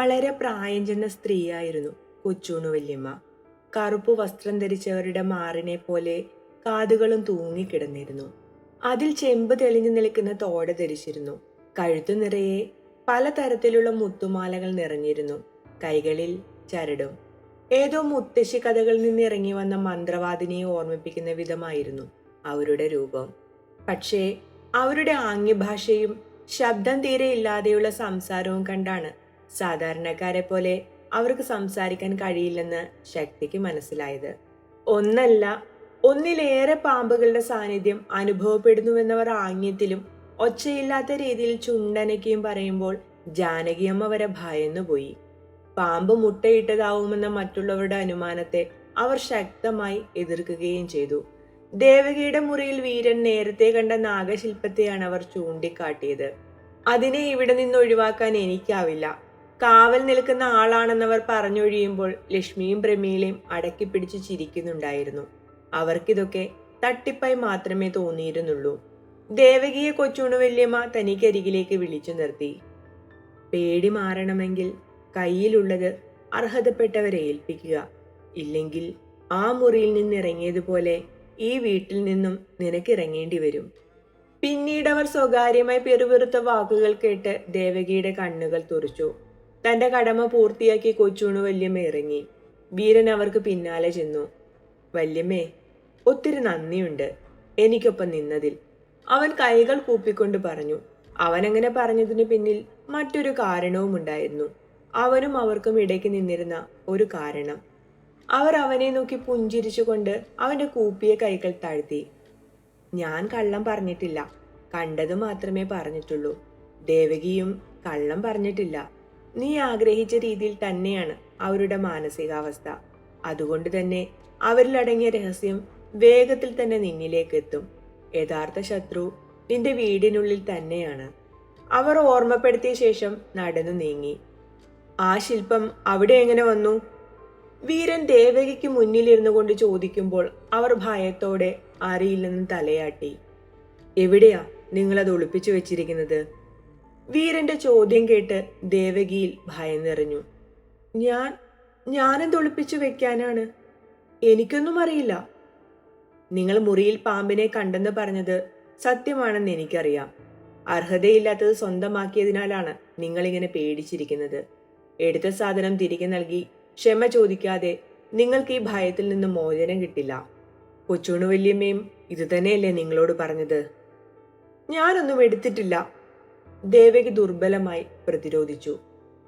വളരെ പ്രായം ചെന്ന സ്ത്രീയായിരുന്നു കൊച്ചൂണു വല്യമ്മ. കറുപ്പ് വസ്ത്രം ധരിച്ചവരുടെ മാറിനെ പോലെ കാതുകളും തൂങ്ങിക്കിടന്നിരുന്നു അതിൽ ചെമ്പ് തെളിഞ്ഞു നിൽക്കുന്ന തോട ധരിച്ചിരുന്നു. കഴുത്തു നിറയെ പലതരത്തിലുള്ള മുത്തുമാലകൾ നിറഞ്ഞിരുന്നു. കൈകളിൽ ചരടും. ഏതോ മുത്തശ്ശി കഥകളിൽ നിന്ന് ഇറങ്ങി വന്ന മന്ത്രവാദിനിയെ ഓർമ്മിപ്പിക്കുന്ന വിധമായിരുന്നു അവരുടെ രൂപം. പക്ഷേ അവരുടെ ആംഗ്യഭാഷയും ശബ്ദം തീരെ ഇല്ലാതെയുള്ള സംസാരവും കണ്ടാണ് സാധാരണക്കാരെ പോലെ അവർക്ക് സംസാരിക്കാൻ കഴിയില്ലെന്ന് ശക്തിക്ക് മനസ്സിലായത്. ഒന്നല്ല ഒന്നിലേറെ പാമ്പുകളുടെ സാന്നിധ്യം അനുഭവപ്പെടുന്നുവെന്നവർ ആംഗ്യത്തിലും ഒച്ചയില്ലാത്ത രീതിയിൽ ചുണ്ടനയ്ക്കുകയും പറയുമ്പോൾ ജാനകിയമ്മ വരെ ഭയന്നുപോയി പാമ്പ് മുട്ടയിട്ടതാവുമെന്ന മറ്റുള്ളവരുടെ അനുമാനത്തെ അവർ ശക്തമായി എതിർക്കുകയും ചെയ്തു. ദേവകിയുടെ മുറിയിൽ വീരൻ നേരത്തെ കണ്ട നാഗശില്പത്തെയാണ് അവർ ചൂണ്ടിക്കാട്ടിയത്. അതിനെ ഇവിടെ നിന്ന് ഒഴിവാക്കാൻ എനിക്കാവില്ല. കാവൽ നിൽക്കുന്ന ആളാണെന്നവർ പറഞ്ഞൊഴിയുമ്പോൾ ലക്ഷ്മിയും പ്രമീലയും അടക്കി പിടിച്ച് ചിരിക്കുന്നുണ്ടായിരുന്നു. അവർക്കിതൊക്കെ തട്ടിപ്പായി മാത്രമേ തോന്നിയിരുന്നുള്ളൂ. ദേവകിയെ കൊച്ചുണു വല്യമ്മ തനിക്കരികിലേക്ക് വിളിച്ചു നിർത്തി. പേടി മാറണമെങ്കിൽ കയ്യിലുള്ളത് അർഹതപ്പെട്ടവരെ ഏൽപ്പിക്കുക. ഇല്ലെങ്കിൽ ആ മുറിയിൽ നിന്നിറങ്ങിയതുപോലെ ഈ വീട്ടിൽ നിന്നും നിനക്കിറങ്ങേണ്ടി വരും. പിന്നീട് അവർ സ്വകാര്യമായി പെരുവിറുത്ത വാക്കുകൾ കേട്ട് ദേവകിയുടെ കണ്ണുകൾ തുറച്ചു. തന്റെ കടമ പൂർത്തിയാക്കി കൊച്ചൂണ് വല്യമ്മ ഇറങ്ങി. വീരൻ അവർക്ക് പിന്നാലെ ചെന്നു. വല്യമ്മേ ഒത്തിരി നന്ദിയുണ്ട് എനിക്കൊപ്പം നിന്നതിൽ. അവൻ കൈകൾ കൂപ്പിക്കൊണ്ട് പറഞ്ഞു. അവനങ്ങനെ പറഞ്ഞതിനു പിന്നിൽ മറ്റൊരു കാരണവും ഉണ്ടായിരുന്നു. അവനും അവർക്കും ഇടയ്ക്ക് നിന്നിരുന്ന ഒരു കാരണം. അവർ അവനെ നോക്കി പുഞ്ചിരിച്ചുകൊണ്ട് അവന്റെ കൂപ്പിയ കൈകൾ താഴ്ത്തി. ഞാൻ കള്ളം പറഞ്ഞിട്ടില്ല. കണ്ടത് മാത്രമേ പറഞ്ഞിട്ടുള്ളൂ. ദേവകിയും കള്ളം പറഞ്ഞിട്ടില്ല. നീ ആഗ്രഹിച്ച രീതിയിൽ തന്നെയാണ് അവരുടെ മാനസികാവസ്ഥ. അതുകൊണ്ട് തന്നെ അവരിലടങ്ങിയ രഹസ്യം വേഗത്തിൽ തന്നെ നിന്നിലേക്ക് എത്തും യഥാർത്ഥ ശത്രു നിന്റെ വീടിനുള്ളിൽ തന്നെയാണ്. അവർ ഓർമ്മപ്പെടുത്തിയ ശേഷം നടന്നു നീങ്ങി. ആ ശില്പം അവിടെ എങ്ങനെ വന്നു? വീരൻ ദേവകിക്ക് മുന്നിലിരുന്നു കൊണ്ട് ചോദിക്കുമ്പോൾ അവർ ഭയത്തോടെ അറിയില്ലെന്ന് തലയാട്ടി. എവിടെയാ നിങ്ങളത് ഒളിപ്പിച്ചു വെച്ചിരിക്കുന്നത്? വീരന്റെ ചോദ്യം കേട്ട് ദേവകിയിൽ ഭയം നിറഞ്ഞു. ഞാൻ ഞാനെന്ത് ഒളിപ്പിച്ചു വെക്കാനാണ്? എനിക്കൊന്നും അറിയില്ല. നിങ്ങൾ മുറിയിൽ പാമ്പിനെ കണ്ടെന്ന് പറഞ്ഞത് സത്യമാണെന്ന് എനിക്കറിയാം. അർഹതയില്ലാത്തത് സ്വന്തമാക്കിയതിനാലാണ് നിങ്ങളിങ്ങനെ പേടിച്ചിരിക്കുന്നത്. എടുത്ത സാധനം തിരികെ നൽകി ക്ഷമ ചോദിക്കാതെ നിങ്ങൾക്ക് ഈ ഭയത്തിൽ നിന്ന് മോചനം കിട്ടില്ല. കൊച്ചുണു വല്യമ്മയും ഇതുതന്നെയല്ലേ നിങ്ങളോട് പറഞ്ഞത്? ഞാനൊന്നും എടുത്തിട്ടില്ല. ദേവകി ദുർബലമായി പ്രതിരോധിച്ചു.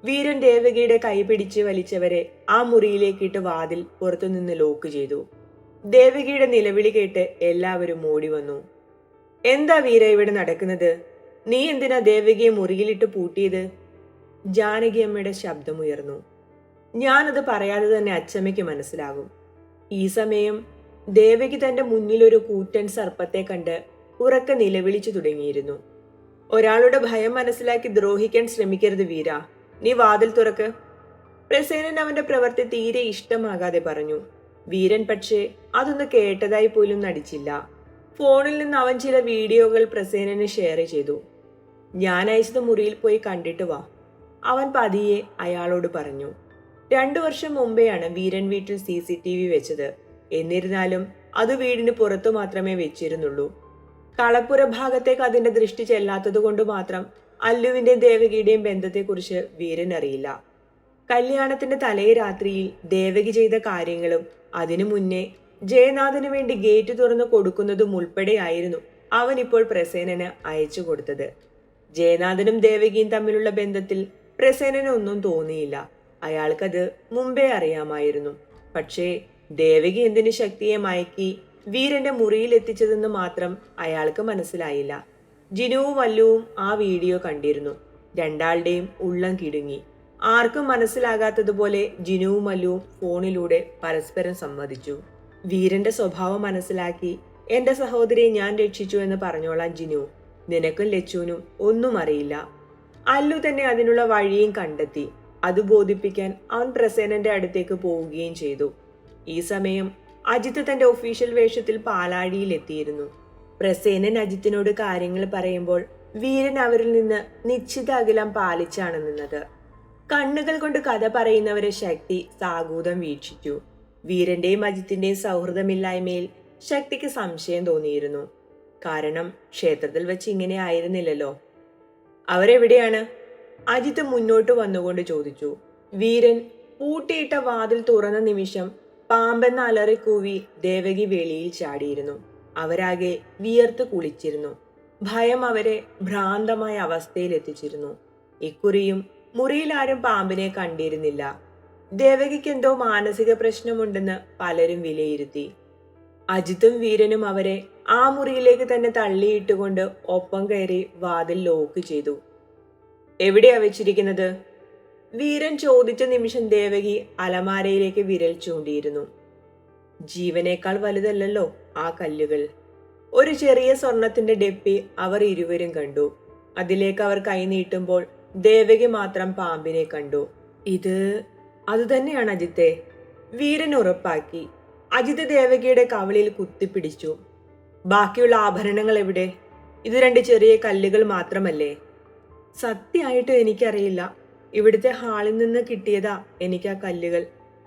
വീരൻ ദേവകിയുടെ കൈപിടിച്ച് വലിച്ചവരെ ആ മുറിയിലേക്കിട്ട് വാതിൽ പുറത്തുനിന്ന് ലോക്ക് ചെയ്തു. ദേവകിയുടെ നിലവിളി കേട്ട് എല്ലാവരും ഓടി വന്നു എന്താ വീര ഇവിടെ നടക്കുന്നത്? നീ എന്തിനാ ദേവകിയെ മുറിയിലിട്ട് പൂട്ടിയത്? ജാനകി അമ്മയുടെ ശബ്ദമുയർന്നു. ഞാനത് പറയാതെ തന്നെ അച്ചമ്മയ്ക്ക് മനസ്സിലാകും. ഈ സമയം ദേവകി തന്റെ മുന്നിലൊരു കൂറ്റൻ സർപ്പത്തെ കണ്ട് ഉറക്കെ നിലവിളിച്ചു തുടങ്ങിയിരുന്നു. ഒരാളുടെ ഭയം മനസ്സിലാക്കി ദ്രോഹിക്കാൻ ശ്രമിക്കരുത് വീര. നീ വാതിൽ തുറക്ക്. പ്രസേനൻ അവന്റെ പ്രവൃത്തി തീരെ ഇഷ്ടമാകാതെ പറഞ്ഞു. വീരൻ പക്ഷേ അതൊന്ന് കേട്ടതായി പോലും നടിച്ചില്ല. ഫോണിൽ നിന്ന് അവൻ ചില വീഡിയോകൾ പ്രസേനന് ഷെയർ ചെയ്തു. ഞാൻ അയച്ചത് മുറിയിൽ പോയി കണ്ടിട്ട് വാ. അവൻ പതിയെ അയാളോട് പറഞ്ഞു. രണ്ടു വർഷം മുമ്പെയാണ് വീരൻ വീട്ടിൽ സി സി ടി വി വെച്ചത്. എന്നിരുന്നാലും അത് വീടിന് പുറത്തു മാത്രമേ വെച്ചിരുന്നുള്ളൂ. കളപ്പുര ഭാഗത്തേക്ക് അതിന്റെ ദൃഷ്ടി ചെല്ലാത്തത് കൊണ്ട് മാത്രം അല്ലുവിന്റെയും ദേവകിയുടെയും ബന്ധത്തെക്കുറിച്ച് വീരൻ അറിയില്ല കല്യാണത്തിന്റെ തലേ രാത്രിയിൽ ദേവകി ചെയ്ത കാര്യങ്ങളും അതിനു മുന്നേ ജയനാഥന് വേണ്ടി ഗേറ്റ് തുറന്നു കൊടുക്കുന്നതും ഉൾപ്പെടെയായിരുന്നു അവൻ ഇപ്പോൾ പ്രസേനന് അയച്ചു കൊടുത്തത്. ജയനാഥനും ദേവകിയും തമ്മിലുള്ള ബന്ധത്തിൽ പ്രസേനന് ഒന്നും തോന്നിയില്ല. അയാൾക്കത് മുമ്പേ അറിയാമായിരുന്നു. പക്ഷേ ദേവകി എന്തിനു ശക്തിയെ മയക്കി വീരന്റെ മുറിയിൽ എത്തിച്ചതെന്ന് മാത്രം അയാൾക്ക് മനസ്സിലായില്ല. ജിനുവും വല്ലുവും ആ വീഡിയോ കണ്ടിരുന്നു. രണ്ടാളുടെയും ഉള്ളം കിടുങ്ങി. ആർക്കും മനസ്സിലാകാത്തതുപോലെ ജിനുവും മല്ലുവും ഫോണിലൂടെ പരസ്പരം സമ്മതിച്ചു വീരന്റെ സ്വഭാവം മനസ്സിലാക്കി എന്റെ സഹോദരിയെ ഞാൻ രക്ഷിച്ചു എന്ന് പറഞ്ഞോളാം ജിനു. നിനക്കും ലച്ചുവിനും ഒന്നും അറിയില്ല. അല്ലു തന്നെ അതിനുള്ള വഴിയും കണ്ടെത്തി. അത് ബോധിപ്പിക്കാൻ അവൻ പ്രസേനന്റെ അടുത്തേക്ക് പോവുകയും ചെയ്തു. ഈ സമയം അജിത്ത് തന്റെ ഒഫീഷ്യൽ വേഷത്തിൽ പാലാഴിയിൽ എത്തിയിരുന്നു പ്രസേനൻ അജിത്തിനോട് കാര്യങ്ങൾ പറയുമ്പോൾ വീരൻ അവരിൽ നിന്ന് നിശ്ചിത അകലം പാലിച്ചാണ് നിന്നത്. കണ്ണുകൾ കൊണ്ട് കഥ പറയുന്നവരെ ശക്തി സാഗൂതം വീക്ഷിച്ചു. വീരന്റെയും അജിത്തിന്റെയും സൗഹൃദമില്ലായ്മയിൽ ശക്തിക്ക് സംശയം തോന്നിയിരുന്നു. കാരണം ക്ഷേത്രത്തിൽ വെച്ച് ഇങ്ങനെ ആയിരുന്നില്ലല്ലോ. അവരെവിടെയാണ്? അജിത്ത് മുന്നോട്ട് വന്നുകൊണ്ട് ചോദിച്ചു. വീരൻ പൂട്ടിയിട്ട വാതിൽ തുറന്ന നിമിഷം പാമ്പെന്ന അലറി കൂവി ദേവകി വെളിയിൽ ചാടിയിരുന്നു. അവരാകെ വിയർത്ത് കുളിച്ചിരുന്നു. ഭയം അവരെ ഭ്രാന്തമായ അവസ്ഥയിൽ എത്തിച്ചിരുന്നു. ഇക്കുറിയും മുറിയിൽ ആരും പാമ്പിനെ കണ്ടിരുന്നില്ല. ദേവകിക്ക് എന്തോ മാനസിക പ്രശ്നമുണ്ടെന്ന് പലരും വിലയിരുത്തി. അജിത്തും വീരനും അവരെ ആ മുറിയിലേക്ക് തന്നെ തള്ളിയിട്ടുകൊണ്ട് ഒപ്പം കയറി വാതിൽ ലോക്ക് ചെയ്തു. എവിടെയാ വെച്ചിരിക്കുന്നത്? വീരൻ ചോദിച്ച നിമിഷം ദേവകി അലമാരയിലേക്ക് വിരൽ ചൂണ്ടിയിരുന്നു. ജീവനേക്കാൾ വലുതല്ലല്ലോ ആ കല്ലുകൾ. ഒരു ചെറിയ സ്വർണത്തിന്റെ ഡെപ്പി അവർ ഇരുവരും കണ്ടു. അതിലേക്ക് അവർ കൈനീട്ടുമ്പോൾ ദേവകി മാത്രം പാമ്പിനെ കണ്ടു. ഇത് അതുതന്നെയാണ് അജിത്തെ. വീരൻ ഉറപ്പാക്കി. അജിത് ദേവകിയുടെ കവളിൽ കുത്തിപ്പിടിച്ചു. ബാക്കിയുള്ള ആഭരണങ്ങൾ എവിടെ? ഇത് രണ്ട് ചെറിയ കല്ലുകൾ മാത്രമല്ലേ? സത്യമായിട്ടും എനിക്കറിയില്ല. ഇവിടുത്തെ ഹാളിൽ നിന്ന് കിട്ടിയതാ എനിക്ക് ആ കല്ലുകൾ.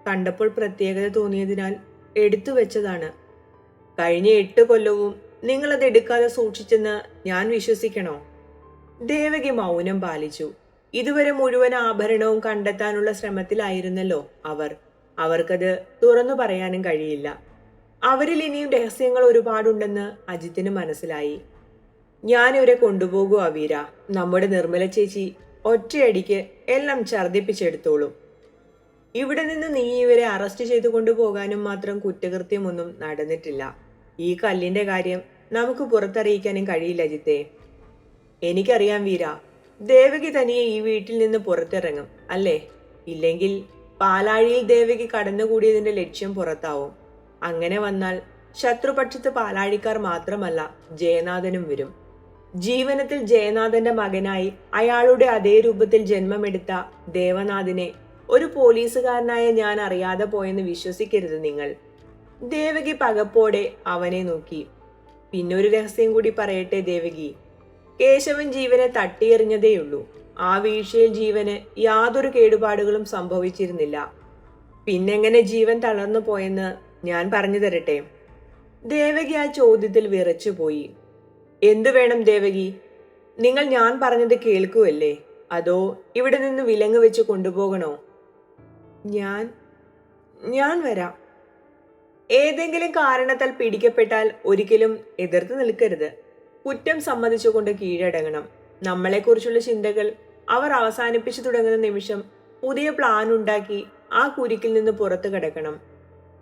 കണ്ടപ്പോൾ പ്രത്യേകത തോന്നിയതിനാൽ എടുത്തു വെച്ചതാണ്. കഴിഞ്ഞ എട്ട് കൊല്ലവും നിങ്ങളത് എടുക്കാതെ സൂക്ഷിച്ചെന്ന് ഞാൻ വിശ്വസിക്കണോ? ദേവകി മൗനം പാലിച്ചു. ഇതുവരെ മുഴുവൻ ആഭരണവും കണ്ടെത്താനുള്ള ശ്രമത്തിലായിരുന്നല്ലോ അവർ. അവർക്കത് തുറന്നു പറയാനും കഴിയില്ല. അവരിൽ ഇനിയും രഹസ്യങ്ങൾ ഒരുപാടുണ്ടെന്ന് അജിത്തിന് മനസ്സിലായി. ഞാനിവരെ കൊണ്ടുപോകൂ അവീര. നമ്മുടെ നിർമ്മല ചേച്ചി ഒറ്റയടിക്ക് എല്ലാം ഛർദ്ദിപ്പിച്ചെടുത്തോളും. ഇവിടെ നിന്ന് നീ ഇവരെ അറസ്റ്റ് ചെയ്തു കൊണ്ടുപോകാനും മാത്രം കുറ്റകൃത്യമൊന്നും നടന്നിട്ടില്ല. ഈ കല്ലിന്റെ കാര്യം നമുക്ക് പുറത്തറിയിക്കാനും കഴിയില്ല ജിത്തെ. എനിക്കറിയാം വീര ദേവകി തനിയെ ഈ വീട്ടിൽ നിന്ന് പുറത്തിറങ്ങും അല്ലേ? ഇല്ലെങ്കിൽ പാലാഴിയിൽ ദേവകി കടന്നുകൂടിയതിന്റെ ലക്ഷ്യം പുറത്താവും. അങ്ങനെ വന്നാൽ ശത്രുപക്ഷത്ത് പാലാഴിക്കാർ മാത്രമല്ല ജയനാഥനും വരും. ജീവനത്തിൽ ജയനാഥന്റെ മകനായി അയാളുടെ അതേ രൂപത്തിൽ ജന്മമെടുത്ത ദേവനാഥിനെ ഒരു പോലീസുകാരനായ ഞാൻ അറിയാതെ പോയെന്ന് വിശ്വസിക്കരുത് നിങ്ങൾ. ദേവകി പകപ്പോടെ അവനെ നോക്കി. പിന്നൊരു രഹസ്യം കൂടി പറയട്ടെ ദേവകി. കേശവൻ ജീവനെ തട്ടിയെറിഞ്ഞതേയുള്ളൂ. ആ വീഴ്ചയിൽ ജീവന് യാതൊരു കേടുപാടുകളും സംഭവിച്ചിരുന്നില്ല. പിന്നെങ്ങനെ ജീവൻ തളർന്നു പോയെന്ന് ഞാൻ പറഞ്ഞു തരട്ടെ. ദേവകി ആ ചോദ്യത്തിൽ വിറച്ചുപോയി. എന്തു വേണം ദേവകി? നിങ്ങൾ ഞാൻ പറഞ്ഞത് കേൾക്കുവല്ലേ? അതോ ഇവിടെ നിന്ന് വിലങ്ങ് വെച്ച് കൊണ്ടുപോകണോ? ഞാൻ ഞാൻ വരാം. ഏതെങ്കിലും കാരണത്താൽ പിടിക്കപ്പെട്ടാൽ ഒരിക്കലും എതിർത്ത് നിൽക്കരുത്. കുറ്റം സമ്മതിച്ചുകൊണ്ട് കീഴടങ്ങണം. നമ്മളെക്കുറിച്ചുള്ള ചിന്തകൾ അവർ അവസാനിപ്പിച്ചു തുടങ്ങുന്ന നിമിഷം പുതിയ പ്ലാൻ ഉണ്ടാക്കി ആ കുരുക്കിൽ നിന്ന് പുറത്തു കിടക്കണം.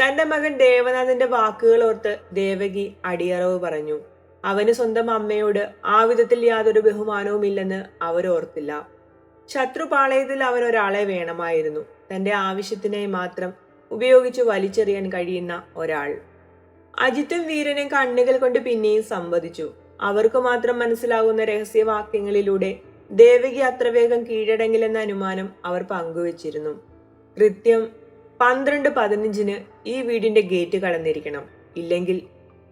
തന്റെ മകൻ ദേവനാഥന്റെ വാക്കുകൾ ഓർത്ത് ദേവകി അടിയറവ് പറഞ്ഞു. അവന് സ്വന്തം അമ്മയോട് ആ വിധത്തിൽ യാതൊരു ബഹുമാനവുമില്ലെന്ന് അവരോർത്തില്ല ശത്രുപാളയത്തിൽ അവൻ ഒരാളെ വേണമായിരുന്നു. തന്റെ ആവശ്യത്തിനായി മാത്രം ഉപയോഗിച്ച് വലിച്ചെറിയാൻ കഴിയുന്ന ഒരാൾ. അജിത്തും വീരനും കണ്ണുകൾ കൊണ്ട് പിന്നെയും സംവദിച്ചു. അവർക്ക് മാത്രം മനസ്സിലാകുന്ന രഹസ്യവാക്യങ്ങളിലൂടെ ദേവകി അത്ര വേഗം കീഴടങ്ങില്ലെന്ന അനുമാനം അവർ പങ്കുവച്ചിരുന്നു. കൃത്യം പന്ത്രണ്ട് പതിനഞ്ചിന് ഈ വീടിന്റെ ഗേറ്റ് കടന്നിരിക്കണം. ഇല്ലെങ്കിൽ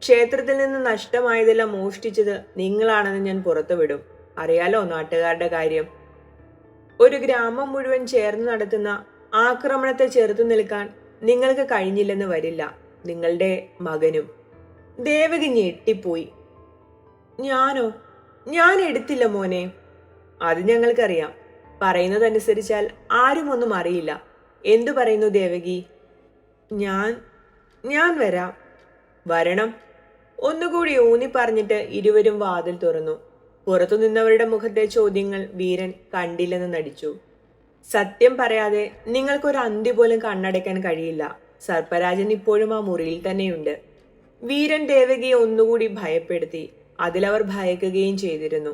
ക്ഷേത്രത്തിൽ നിന്ന് നഷ്ടമായതെല്ലാം മോഷ്ടിച്ചത് നിങ്ങളാണെന്ന് ഞാൻ പുറത്തുവിടും. അറിയാലോ നാട്ടുകാരുടെ കാര്യം. ഒരു ഗ്രാമം മുഴുവൻ ചേർന്ന് നടത്തുന്ന ആക്രമണത്തെ ചെറുത്തു നിൽക്കാൻ നിങ്ങൾക്ക് കഴിഞ്ഞില്ലെന്ന് വരില്ല. നിങ്ങളുടെ മകനും. ദേവകി ഞെട്ടിപ്പോയി. ഞാനോ? ഞാൻ എടുത്തില്ല മോനെ. അത് ഞങ്ങൾക്കറിയാം. പറയുന്നതനുസരിച്ചാൽ ആരും ഒന്നും അറിയില്ല. എന്തു പറയുന്നു ദേവകി? ഞാൻ ഞാൻ വരാം. വരണം. ഒന്നുകൂടി ഊന്നി പറഞ്ഞിട്ട് ഇരുവരും വാതിൽ തുറന്നു. പുറത്തു നിന്നവരുടെ മുഖത്തെ ചോദ്യങ്ങൾ വീരൻ കണ്ടില്ലെന്ന് നടിച്ചു. സത്യം പറയാതെ നിങ്ങൾക്കൊരു അന്തി പോലും കണ്ണടയ്ക്കാൻ കഴിയില്ല. സർപ്പരാജൻ ഇപ്പോഴും ആ മുറിയിൽ തന്നെയുണ്ട്. വീരൻ ദേവകിയെ ഒന്നുകൂടി ഭയപ്പെടുത്തി. അതിലവർ ഭയക്കുകയും ചെയ്തിരുന്നു.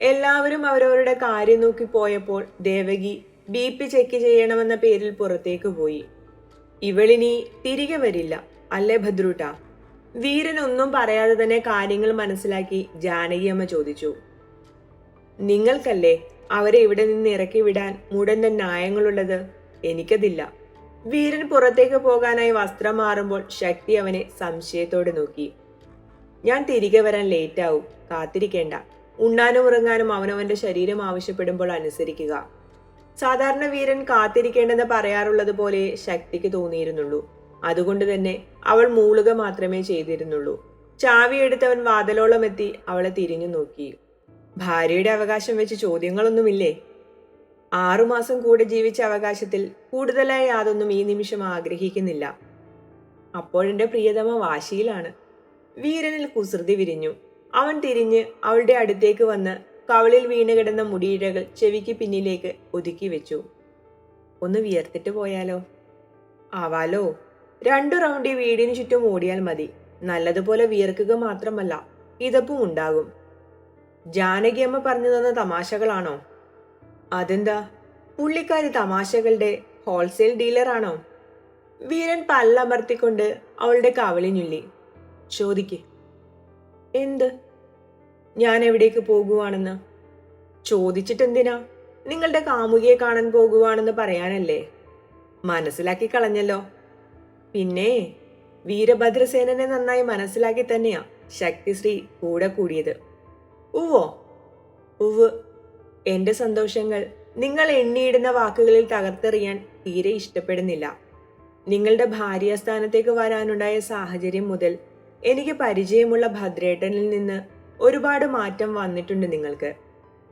എല്ലാവരും അവരവരുടെ കാര്യം നോക്കി പോയപ്പോൾ ദേവകി ബി പി ചെക്ക് ചെയ്യണമെന്ന പേരിൽ പുറത്തേക്ക് പോയി. ഇവളിനി തിരികെ വരില്ല. അല്ലേ ഭദ്രൂട്ട? വീരൻ ഒന്നും പറയാതെ തന്നെ കാര്യങ്ങൾ മനസ്സിലാക്കി ജാനകിയമ്മ ചോദിച്ചു നിങ്ങൾക്കല്ലേ അവരെ ഇവിടെ നിന്ന് ഇറക്കി വിടാൻ മുടന്റെ ന്യായങ്ങളുള്ളത്? എനിക്കതില്ല. വീരൻ പുറത്തേക്ക് പോകാനായി വസ്ത്രം മാറുമ്പോൾ ശക്തി അവനെ സംശയത്തോടെ നോക്കി. ഞാൻ തിരികെ വരാൻ ലേറ്റാവും കാത്തിരിക്കേണ്ട. ഉണ്ണാനും ഉറങ്ങാനും അവനവന്റെ ശരീരം ആവശ്യപ്പെടുമ്പോൾ അനുസരിക്കുക. സാധാരണ വീരൻ കാത്തിരിക്കേണ്ടെന്ന് പറയാറുള്ളത് പോലെ ശക്തിക്ക് തോന്നിയിരുന്നുള്ളൂ. അതുകൊണ്ട് തന്നെ അവൾ മൂളുക മാത്രമേ ചെയ്തിരുന്നുള്ളൂ. ചാവിയെടുത്തവൻ വാതലോളം എത്തി അവളെ തിരിഞ്ഞു നോക്കി. ഭാര്യയുടെ അവകാശം വെച്ച് ചോദ്യങ്ങളൊന്നുമില്ലേ? ആറുമാസം കൂടെ ജീവിച്ച അവകാശത്തിൽ കൂടുതലായി യാതൊന്നും ഈ നിമിഷം ആഗ്രഹിക്കുന്നില്ല. അപ്പോഴെന്റെ പ്രിയതമ വാശിയിലാണ്. വീരനിൽ കുസൃതി വിരിഞ്ഞു. അവൻ തിരിഞ്ഞ് അവളുടെ അടുത്തേക്ക് വന്ന് കവളിൽ വീണ് കിടന്ന മുടിയിഴകൾ ചെവിക്ക് പിന്നിലേക്ക് ഒതുക്കി വെച്ചു. ഒന്ന് വിയർത്തിട്ട് പോയാലോ? ആവാലോ? രണ്ടു റൗണ്ട് ഈ വീടിന് ചുറ്റും ഓടിയാൽ മതി. നല്ലതുപോലെ വിയർക്കുക മാത്രമല്ല ഇതപ്പും ഉണ്ടാകും. ജാനകിയമ്മ പറഞ്ഞു തന്ന തമാശകളാണോ? അതെന്താ? പുള്ളിക്കാരി തമാശകളുടെ ഹോൾസെയിൽ ഡീലറാണോ വീരൻ പല്ലമർത്തിക്കൊണ്ട് അവളുടെ കവളി ഞുള്ളി ചോദിക്ക് എന്ത്? ഞാൻ എവിടേക്ക് പോകുവാണെന്ന്? ചോദിച്ചിട്ടെന്തിനാ? നിങ്ങളുടെ കാമുകിയെ കാണാൻ പോകുവാണെന്ന് പറയാനല്ലേ. മനസ്സിലാക്കി കളഞ്ഞല്ലോ. പിന്നെ വീരഭദ്രസേനനെ നന്നായി മനസ്സിലാക്കി തന്നെയാ ശക്തിശ്രീ കൂടെ കൂടിയത്. ഉവ്വോ? ഉവ് എന്റെ സന്തോഷങ്ങൾ നിങ്ങൾ എണ്ണിയിടുന്ന വാക്കുകളിൽ തകർത്തെറിയാൻ തീരെ ഇഷ്ടപ്പെടുന്നില്ല. നിങ്ങളുടെ ഭാര്യാസ്ഥാനത്തേക്ക് വരാനുണ്ടായ സാഹചര്യം മുതൽ എനിക്ക് പരിചയമുള്ള ഭദ്രേട്ടനിൽ നിന്ന് ഒരുപാട് മാറ്റം വന്നിട്ടുണ്ട് നിങ്ങൾക്ക്.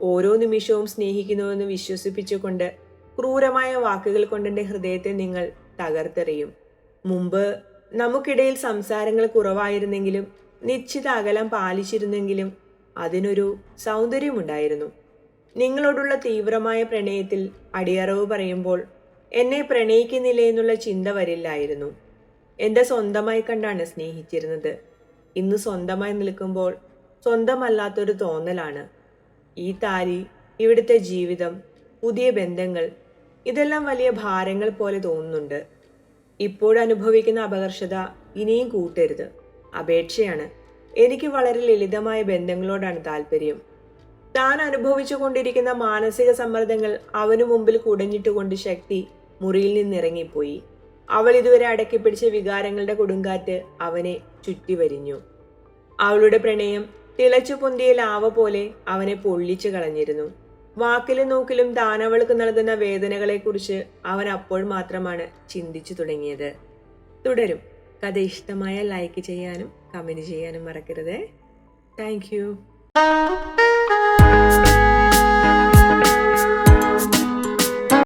ഓരോ നിമിഷവും സ്നേഹിക്കുന്നുവെന്ന് വിശ്വസിപ്പിച്ചുകൊണ്ട് ക്രൂരമായ വാക്കുകൾ കൊണ്ട് എന്റെ ഹൃദയത്തെ നിങ്ങൾ തകർത്തെറിയും. മുമ്പ് നമുക്കിടയിൽ സംസാരങ്ങൾ കുറവായിരുന്നെങ്കിലും നിശ്ചിത അകലം പാലിച്ചിരുന്നെങ്കിലും അതിനൊരു സൗന്ദര്യമുണ്ടായിരുന്നു. നിങ്ങളോടുള്ള തീവ്രമായ പ്രണയത്തിൽ അടിയറവ് പറയുമ്പോൾ എന്നെ പ്രണയിക്കുന്നില്ല എന്നുള്ള ചിന്ത വരില്ലായിരുന്നു. എന്റെ സ്വന്തമായി കണ്ടാണ് സ്നേഹിച്ചിരുന്നത്. ഇന്ന് സ്വന്തമായി നിൽക്കുമ്പോൾ സ്വന്തമല്ലാത്തൊരു തോന്നലാണ്. ഈ താരി ഇവിടുത്തെ ജീവിതം പുതിയ ബന്ധങ്ങൾ ഇതെല്ലാം വലിയ ഭാരങ്ങൾ പോലെ തോന്നുന്നുണ്ട്. ഇപ്പോഴനുഭവിക്കുന്ന അപകർഷത ഇനിയും കൂട്ടരുത്. അപേക്ഷയാണ്. എനിക്ക് വളരെ ലളിതമായ ബന്ധങ്ങളോടാണ് താല്പര്യം താൻ അനുഭവിച്ചു കൊണ്ടിരിക്കുന്ന മാനസിക സമ്മർദ്ദങ്ങൾ അവനു മുമ്പിൽ കുടഞ്ഞിട്ടുകൊണ്ട് ശക്തി മുറിയിൽ നിന്നിറങ്ങിപ്പോയി. അവൾ ഇതുവരെ അടക്കി പിടിച്ച വികാരങ്ങളുടെ കൊടുങ്കാറ്റ് അവനെ ചുറ്റി വരിഞ്ഞു അവളുടെ പ്രണയം തിളച്ചു പൊന്തിയ ലാവ പോലെ അവനെ പൊള്ളിച്ചു കളഞ്ഞിരുന്നു. വാക്കിലും നോക്കിലും ദാനവൾക്ക് നൽകുന്ന വേദനകളെക്കുറിച്ച് അവൻ അപ്പോൾ മാത്രമാണ് ചിന്തിച്ചു തുടങ്ങിയത്. തുടരും. കഥ ഇഷ്ടമായ ലൈക്ക് ചെയ്യാനും കമന്റ് ചെയ്യാനും മറക്കരുത്. താങ്ക്